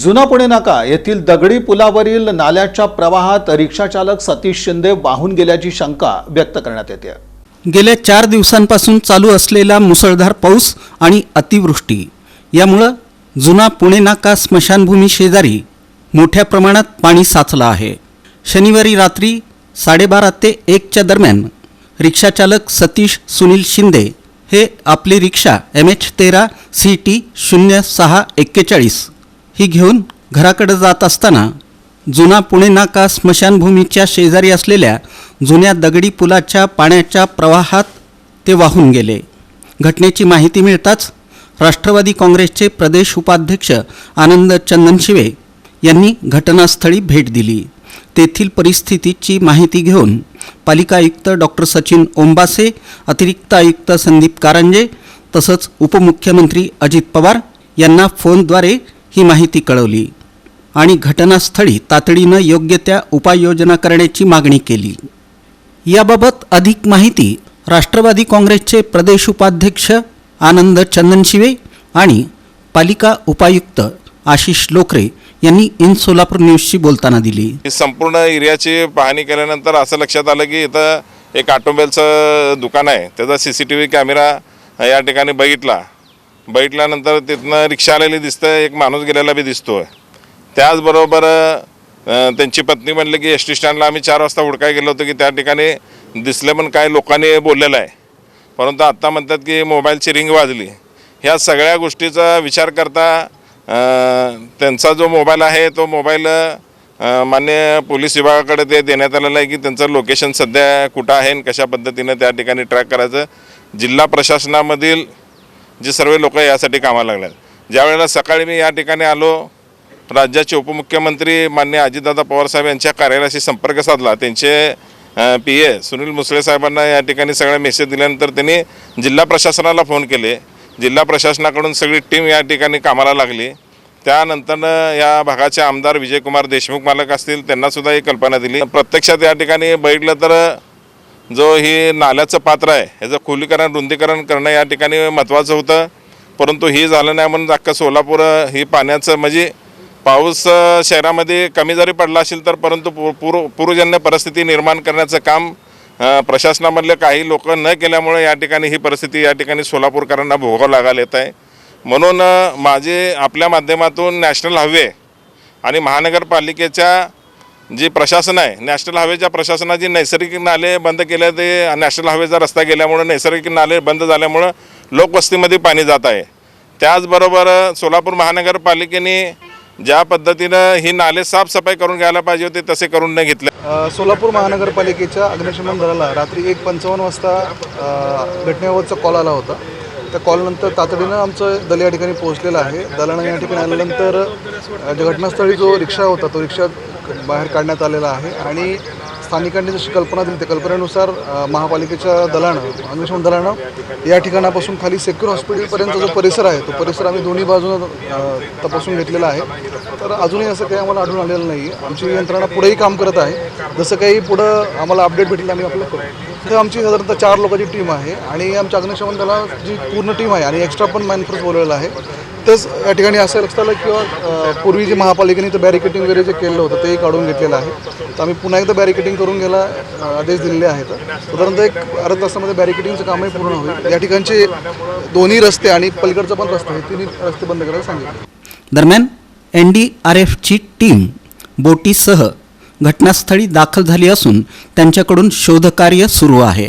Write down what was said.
जुना पुणे नाका येथील दगडी पुलावरील नाल्याच्या प्रवाहात रिक्षाचालक सतीश शिंदे वाहून गेल्याची शंका व्यक्त करण्यात येते. गेल्या चार दिवसांपासून चालू असलेला मुसळधार पाऊस आणि अतिवृष्टी. यामुळं जुना पुणे नाका स्मशानभूमी शेजारी मोठ्या प्रमाणात पाणी साचलं आहे. शनिवारी रात्री साडेबारा ते एकच्या दरम्यान रिक्षाचालक सतीश सुनील शिंदे हे आपली रिक्षा एम एच तेरा सी टी शून्य सहा एक्केचाळीस ही घेऊन घराकडे जात असताना जुना पुणे नाका स्मशानभूमीच्या शेजारी असलेल्या जुन्या दगडी पुलाच्या पाण्याच्या प्रवाहात ते वाहून गेले. घटनेची माहिती मिळताच राष्ट्रवादी काँग्रेसचे प्रदेश उपाध्यक्ष आनंद चंदनशिवे यांनी घटनास्थळी भेट दिली. तेथील परिस्थितीची माहिती घेऊन पालिका आयुक्त डॉक्टर सचिन ओंबासे अतिरिक्त आयुक्त संदीप कारंजे तसंच उपमुख्यमंत्री अजित पवार यांना फोनद्वारे ही माहिती कळवली आणि घटनास्थळी तातडीनं योग्य त्या उपाययोजना करण्याची मागणी केली. याबाबत अधिक माहिती राष्ट्रवादी काँग्रेसचे प्रदेश उपाध्यक्ष आनंद चंदनशिवे आणि पालिका उपायुक्त आशिष लोकरे यांनी इन सोलापूर न्यूजशी बोलताना दिली. संपूर्ण एरियाची पाहणी केल्यानंतर असं लक्षात आलं की इथं एक ऑटोमोबाईलचं दुकान आहे. त्याचा C C T V camera या ठिकाणी बघितला. बैठल्यानंतर तिथनं रिक्षा आलेली दिसतं एक माणूस गेलेला बी दिसतो आहे त्याचबरोबर त्यांची पत्नी म्हणली की एस टी स्टँडला आम्ही चार वाजता उडकाय गेलो होतो की त्या ठिकाणी दिसले पण काय लोकांनी बोललेलं आहे. परंतु आत्ता म्हणतात की मोबाईलची रिंग वाजली. ह्या सगळ्या गोष्टीचा विचार करता त्यांचा जो मोबाईल आहे तो मोबाईल मान्य पोलीस विभागाकडे ते देण्यात आलेलं आहे की त्यांचं लोकेशन सध्या कुठं आहे आणि कशा पद्धतीनं त्या ठिकाणी ट्रॅक करायचं. जिल्हा प्रशासनामधील जे सर्व लोक यासाठी कामाला लागल्यात. ज्या वेळेला सकाळी मी या ठिकाणी आलो राज्याचे उपमुख्यमंत्री मान्य अजितदादा पवारसाहेब यांच्या कार्यालयाशी संपर्क साधला. त्यांचे पी ए सुनील मुसळे साहेबांना या ठिकाणी सगळ्या मेसेज दिल्यानंतर त्यांनी जिल्हा प्रशासनाला फोन केले. जिल्हा प्रशासनाकडून सगळी टीम या ठिकाणी कामाला लागली. त्यानंतरनं या भागाचे आमदार विजयकुमार देशमुख मालक असतील त्यांनासुद्धा ही कल्पना दिली. प्रत्यक्षात या ठिकाणी बघितलं तर जो ही नाल्याचं पात्र आहे ह्याचं खोलीकरण रुंदीकरण करणं या ठिकाणी महत्त्वाचं होतं. परंतु हे झालं नाही म्हणून अख्खं सोलापूर ही पाण्याचं म्हणजे पाऊस शहरामध्ये कमी जरी पडला असेल तर परंतु पूर पूर पूरजन्य परिस्थिती निर्माण करण्याचं काम प्रशासनामधले काही लोक न केल्यामुळे या ठिकाणी ही परिस्थिती या ठिकाणी सोलापूरकरांना भोगावं लागायला येत आहे म्हणून माझे आपल्या माध्यमातून नॅशनल हायवे आणि महानगरपालिकेच्या जे प्रशासन आहे नॅशनल हायवेच्या प्रशासनाचे नैसर्गिक नाले बंद केले ते नॅशनल हायवेचा रस्ता गेल्यामुळं नैसर्गिक नाले बंद झाल्यामुळं लोकवस्तीमध्ये पाणी जात आहे. त्याचबरोबर सोलापूर महानगरपालिकेने ज्या पद्धतीनं ही नाले साफसफाई करून घ्यायला पाहिजे होते तसे करून न घेतले. सोलापूर महानगरपालिकेच्या अग्निशमन दलाला रात्री एक पंचावन्न वाजता अ, कॉल आला होता. त्या कॉलनंतर तातडीनं आमचं दल या ठिकाणी पोहोचलेलं आहे. दलानं या ठिकाणी आल्यानंतर घटनास्थळी जो रिक्षा होता तो रिक्षा बाहेर काढण्यात आलेला आहे. आणि स्थानिकांनी जशी कल्पना दिली त्या कल्पनेनुसार महापालिकेच्या दलानं अन्वेषण दलानं या ठिकाणापासून खाली सेक्युर हॉस्पिटलपर्यंत जो परिसर आहे तो परिसर आम्ही दोन्ही बाजूनं तपासून घेतलेला आहे. तर अजूनही असं काही आम्हाला आढळून आलेलं नाही. आमची यंत्रणा पुढेही काम करत आहे. जसं काही पुढं आम्हाला अपडेट भेटलं आम्ही आपलं करू. तर आमची साधारणतः चार लोकांची टीम आहे. आणि आमच्या अग्निशमन दला जी पूर्ण टीम आहे. आणि एक्स्ट्रा पण मॅनफोर्स बोलवलेला आहे. तेच या ठिकाणी असं लक्षात आलं किंवा पूर्वी जे महापालिकेने तर बॅरिकेटिंग वगैरे जे केलं होतं तेही काढून घेतलेलं आहे. तर आम्ही पुन्हा एकदा बॅरिकेटिंग करून घ्यायला आदेश दिलेले आहेत. साधारणतः एक अर्धा तासामध्ये बॅरिकेटिंगचं कामही पूर्ण होईल. या ठिकाणचे दोन्ही रस्ते आणि पलीकडचा पण रस्ता आहे तिन्ही रस्ते बंद करायला सांगितले. दरम्यान एन डी आर एफची टीम बोटीसह घटनास्थळी दाखल झाली असून त्यांच्याकडून शोधकार्य सुरू आहे.